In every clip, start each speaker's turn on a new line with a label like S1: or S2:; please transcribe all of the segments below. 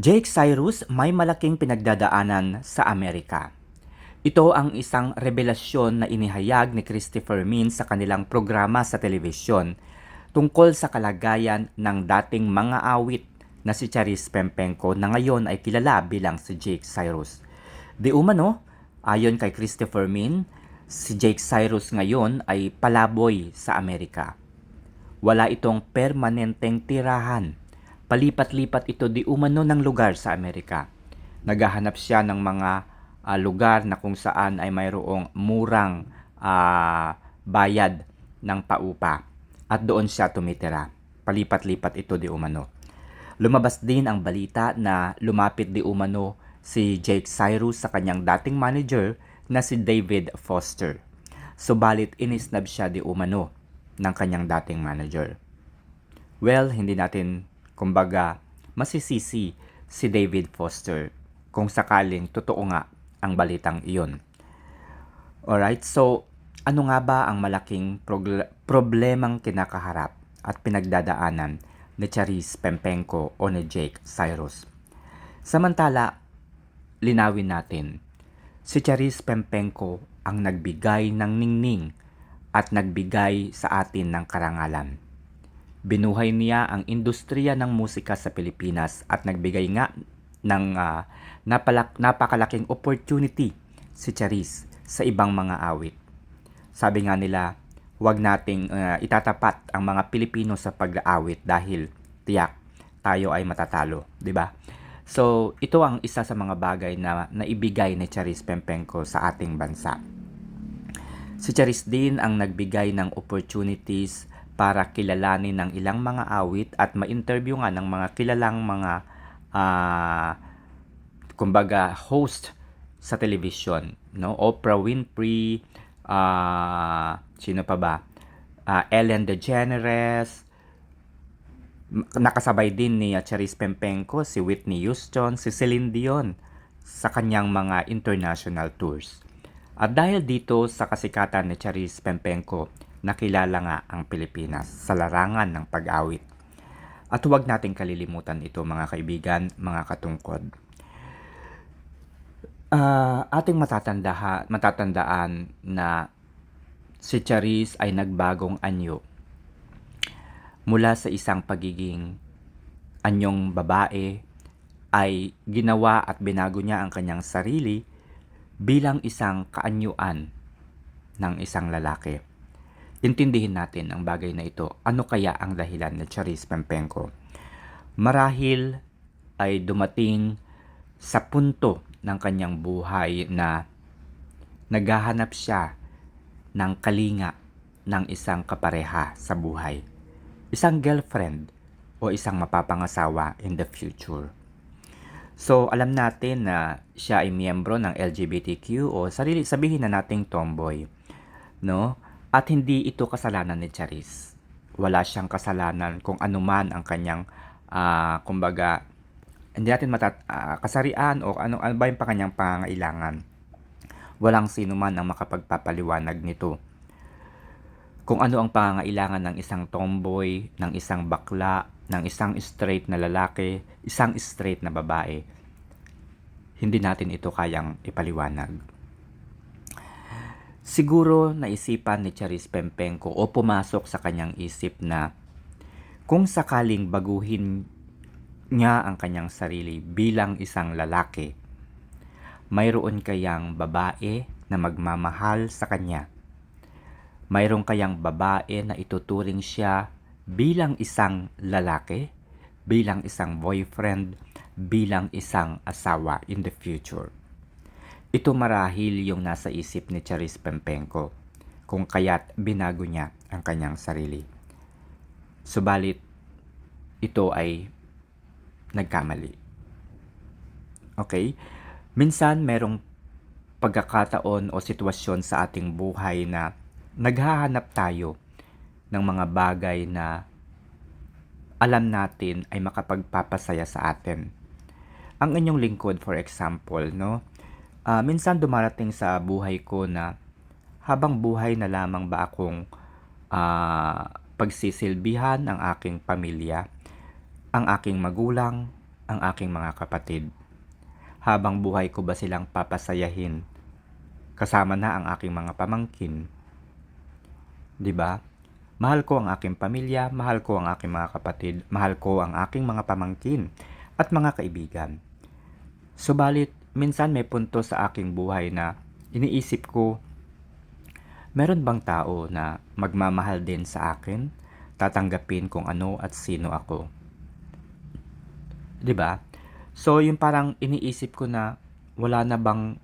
S1: Jake Cyrus may malaking pinagdadaanan sa Amerika. Ito ang isang revelasyon na inihayag ni Christopher Min sa kanilang programa sa telebisyon tungkol sa kalagayan ng dating mga awit na si Charis Pempenko na ngayon ay kilala bilang si Jake Cyrus. Di umano, ayon kay Christopher Min, si Jake Cyrus ngayon ay palaboy sa Amerika. Wala itong permanenteng tirahan. Palipat-lipat ito di umano ng lugar sa Amerika. Naghahanap siya ng mga ah, lugar na kung saan ay mayroong murang ah, bayad ng paupa at doon siya tumitira. Palipat-lipat ito di umano. Lumabas din ang balita na lumapit di umano si Jake Cyrus sa kanyang dating manager na si David Foster. Subalit inisnab siya di umano ng kanyang dating manager. Well, hindi natin kumbaga masisisi si David Foster kung sakaling totoo nga ang balitang iyon. Alright, so ano nga ba ang malaking problemang kinakaharap at pinagdadaanan ni Charis Pempenko o ni Jake Cyrus? Samantala, linawin natin, si Charis Pempenko ang nagbigay ng ningning at nagbigay sa atin ng karangalan. Binuhay niya ang industriya ng musika sa Pilipinas at nagbigay nga ng ah, napalak- napakalaking opportunity si Charis sa ibang mga awit. Sabi nga nila, huwag nating ah, itatapat ang mga Pilipino sa pag-aawit dahil tiyak tayo ay matatalo, 'di ba? So, ito ang isa sa mga bagay na naibigay ni Charis Pempenko sa ating bansa. Si Charis din ang nagbigay ng opportunities para kilalanin ng ilang mga awit at ma-interview nga ng mga kilalang mga ah, kumbaga host sa television, no? Oprah Winfrey, ah, sino pa ba? Ah, Ellen DeGeneres, nakasabay din ni Charis Pempenko, si Whitney Houston, si Celine Dion sa kanyang mga international tours. At dahil dito sa kasikatan ni Charis Pempenko, nakilala nga ang Pilipinas sa larangan ng pag-awit. At huwag nating kalilimutan ito mga kaibigan, mga katungkod. Ah, ating matatandaha, matatandaan na si Charis ay nagbagong anyo mula sa isang pagiging anyong babae ay ginawa at binago niya ang kanyang sarili bilang isang kaanyuan ng isang lalaki. Intindihin natin ang bagay na ito. Ano kaya ang dahilan ni Charis Pempenko? Marahil ay dumating sa punto ng kanyang buhay na naghahanap siya ng kalinga ng isang kapareha sa buhay. Isang girlfriend o isang mapapangasawa in the future. So, alam natin na siya ay miyembro ng LGBTQ o sarili sabihin na nating tomboy, no? At hindi ito kasalanan ni Charis. Wala siyang kasalanan kung anuman ang kanyang ah, kumbaga hindi natin matat ah, kasarian o ano ano ba yung kanyang pangangailangan. Walang sino man ang makapagpapaliwanag nito kung ano ang pangangailangan ng isang tomboy, ng isang bakla, ng isang straight na lalaki, isang straight na babae. Hindi natin ito kayang ipaliwanag. Siguro naisipan ni Charis Pempenko o pumasok sa kanyang isip na kung sakaling baguhin niya ang kanyang sarili bilang isang lalaki, mayroon kayang babae na magmamahal sa kanya mayroon kayang babae na ituturing siya bilang isang lalaki, bilang isang boyfriend, bilang isang asawa in the future. Ito marahil yung nasa isip ni Charis Pempenko kung kaya't binago niya ang kanyang sarili. Subalit, ito ay nagkamali. Okay? Minsan merong pagkakataon o sitwasyon sa ating buhay na naghahanap tayo ng mga bagay na alam natin ay makapagpapasaya sa atin. Ang inyong lingkod, for example, no? Ah, minsan dumarating sa buhay ko na habang buhay na lamang ba akong ah, pagsisilbihan ang aking pamilya, ang aking magulang, ang aking mga kapatid? Habang buhay ko ba silang papasayahin? Kasama na ang aking mga pamangkin. 'Di ba? Mahal ko ang aking pamilya, mahal ko ang aking mga kapatid, mahal ko ang aking mga pamangkin at mga kaibigan. Subalit, minsan may punto sa aking buhay na iniisip ko, meron bang tao na magmamahal din sa akin? Tatanggapin kung ano at sino ako. 'Di ba? So, yung parang iniisip ko na wala na bang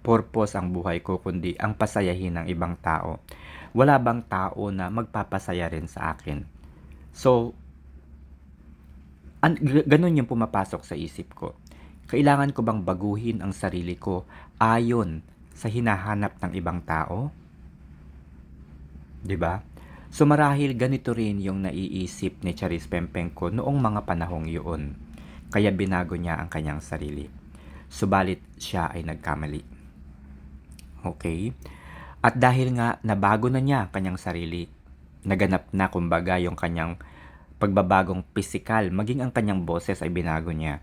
S1: purpose ang buhay ko kundi ang pasayahin ng ibang tao. Wala bang tao na magpapasaya rin sa akin? So, an- ganun yung pumapasok sa isip ko. Kailangan ko bang baguhin ang sarili ko ayon sa hinahanap ng ibang tao? 'Di ba? So marahil ganito rin yung naiisip ni Charis Pempenko noong mga panahong yun. Kaya binago niya ang kanyang sarili. Subalit siya ay nagkamali. Okay? At dahil nga nabago na niya ang kanyang sarili, naganap na kumbaga yung kanyang pagbabagong pisikal, maging ang kanyang boses ay binago niya.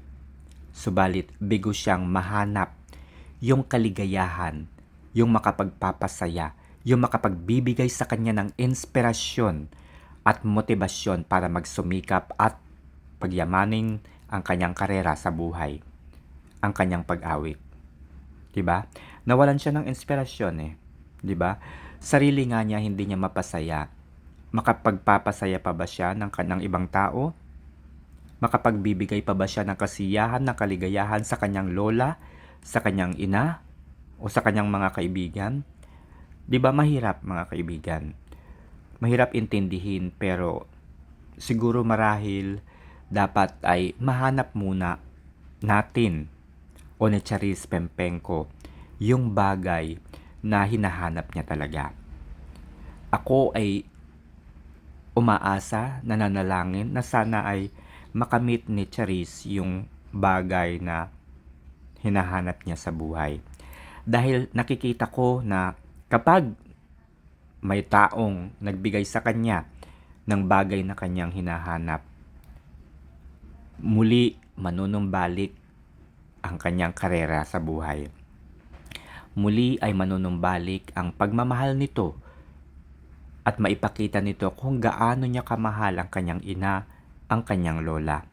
S1: Subalit bigo siyang mahanap yung kaligayahan, yung makapagpapasaya, yung makapagbibigay sa kanya ng inspirasyon at motibasyon para magsumikap at pagyamanin ang kanyang karera sa buhay, ang kanyang pag-awit. 'Di ba? Nawalan siya ng inspirasyon eh. 'Di ba? Sarili nga niya hindi niya mapasaya. Makapagpapasaya pa ba siya ng kanang ibang tao? Makapagbibigay pa ba siya ng kasiyahan, ng kaligayahan sa kanyang lola, sa kanyang ina, o sa kanyang mga kaibigan? 'Di ba mahirap mga kaibigan? Mahirap intindihin pero siguro marahil dapat ay mahanap muna natin o ni Charis Pempenko yung bagay na hinahanap niya talaga. Ako ay umaasa, nananalangin na sana ay makamit ni Charis yung bagay na hinahanap niya sa buhay. Dahil nakikita ko na kapag may taong nagbigay sa kanya ng bagay na kanyang hinahanap, muli manunumbalik ang kanyang karera sa buhay. Muli ay manunumbalik ang pagmamahal nito at maipakita nito kung gaano niya kamahal ang kanyang ina, ang kanyang lola.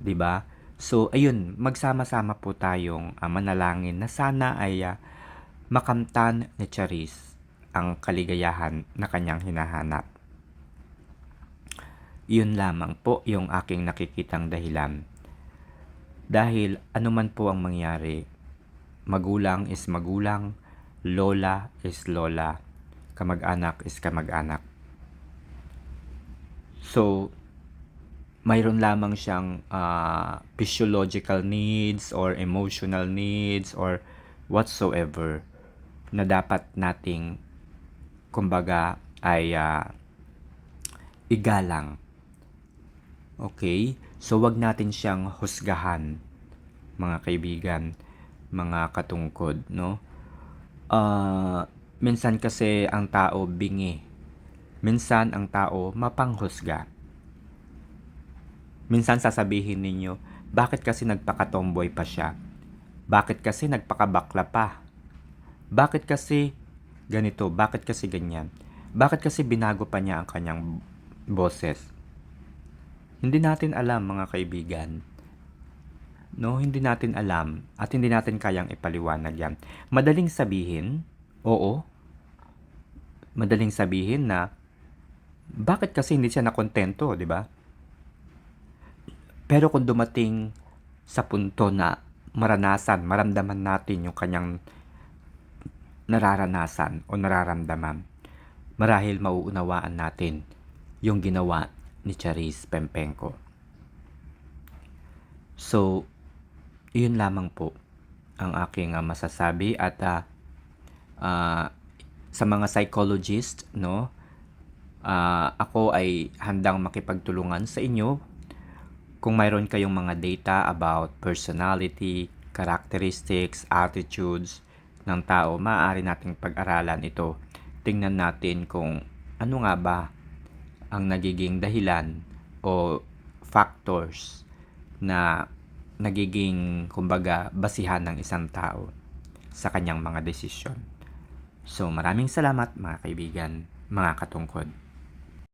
S1: 'Di ba? So ayun, magsama-sama po tayong uh, manalangin na sana ay uh, makamtan ni Charis ang kaligayahan na kanyang hinahanap. Yun lamang po yung aking nakikitang dahilan. Dahil anuman po ang mangyari, magulang is magulang, lola is lola, kamag-anak is kamag-anak. So, mayroon lamang siyang uh, physiological needs or emotional needs or whatsoever na dapat nating kumbaga ay uh, igalang. Okay? So wag natin siyang husgahan mga kaibigan, mga katungkod, no? Uh, minsan kasi ang tao bingi. Minsan ang tao mapanghusga. Minsan sasabihin ninyo, bakit kasi nagpakatomboy pa siya? Bakit kasi nagpakabakla pa? Bakit kasi ganito? Bakit kasi ganyan? Bakit kasi binago pa niya ang kanyang boses? Hindi natin alam mga kaibigan. No, hindi natin alam at hindi natin kayang ipaliwanag yan. Madaling sabihin, oo. Madaling sabihin na bakit kasi hindi siya nakontento, di ba? Pero kung dumating sa punto na maranasan, maramdaman natin yung kanyang nararanasan o nararamdaman, marahil mauunawaan natin yung ginawa ni Charis Pempenko. So, yun lamang po ang aking uh, masasabi at uh, uh, sa mga psychologist, no, uh, ako ay handang makipagtulungan sa inyo kung mayroon kayong mga data about personality, characteristics, attitudes ng tao, maaari nating pag-aralan ito. Tingnan natin kung ano nga ba ang nagiging dahilan o factors na nagiging, kumbaga, basihan ng isang tao sa kanyang mga desisyon. So, maraming salamat mga kaibigan, mga katungkod.